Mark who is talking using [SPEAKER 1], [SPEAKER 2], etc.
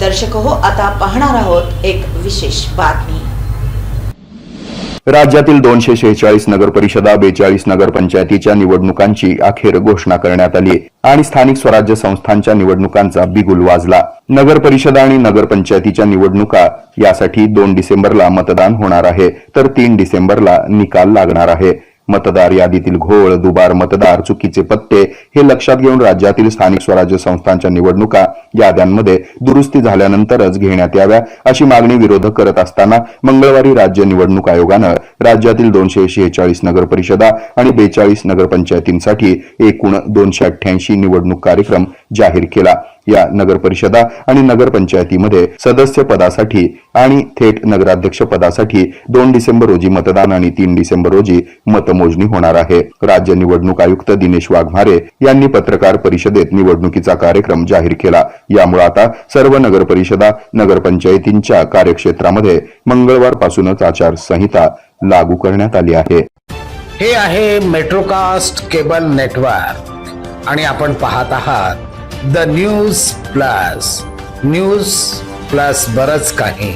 [SPEAKER 1] दर्शक हो आता पाहणार आहोत एक विशेष बातमी.
[SPEAKER 2] राज्यातील दोनशे शेहेचाळीस नगर परिषदा बेचाळीस नगर पंचायतीच्या निवडणुकांची अखेर घोषणा करण्यात आली आणि स्थानिक स्वराज्य संस्थांच्या निवडणुकांचा बिगुल वाजला. नगर परिषदा आणि नगर पंचायतीच्या निवडणुका यासाठी दोन डिसेंबरला मतदान होणार आहे तर तीन डिसेंबरला निकाल लागणार आहे. मतदार यादीतील घोळ दुबार मतदार चुकीचे पत्ते हे लक्षात घेऊन राज्यातील स्थानिक स्वराज्य संस्थांच्या निवडणुका याद्यांमध्ये दुरुस्ती झाल्यानंतरच घेण्यात याव्या अशी मागणी विरोधक करत असताना मंगळवारी राज्य निवडणूक आयोगानं राज्यातील दोनशे शेहेचाळीस नगरपरिषदा आणि बेचाळीस नगरपंचायतींसाठी एकूण दोनशे अठ्ठ्याऐंशी निवडणूक कार्यक्रम जाहीर केला. या नगर परिषदा आणि नगरपंचायतीमध्ये सदस्य पदासाठी आणि थेट नगराध्यक्ष पदासाठी दोन डिसेंबर रोजी मतदान आणि तीन डिसेंबर रोजी मतमोजणी होणार आहे. राज्य निवडणूक आयुक्त दिनेश वाघमारे यांनी पत्रकार परिषदेत निवडणुकीचा कार्यक्रम जाहीर केला. यामुळे आता सर्व नगर परिषदा नगरपंचायतींच्या कार्यक्षेत्रामध्ये मंगळवारपासूनच आचारसंहिता लागू करण्यात आली आहे.
[SPEAKER 3] हे आहे मेट्रोकास्ट केबल नेटवर्क. आणि आपण पाहत आहात the news plus. News plus बरच काही.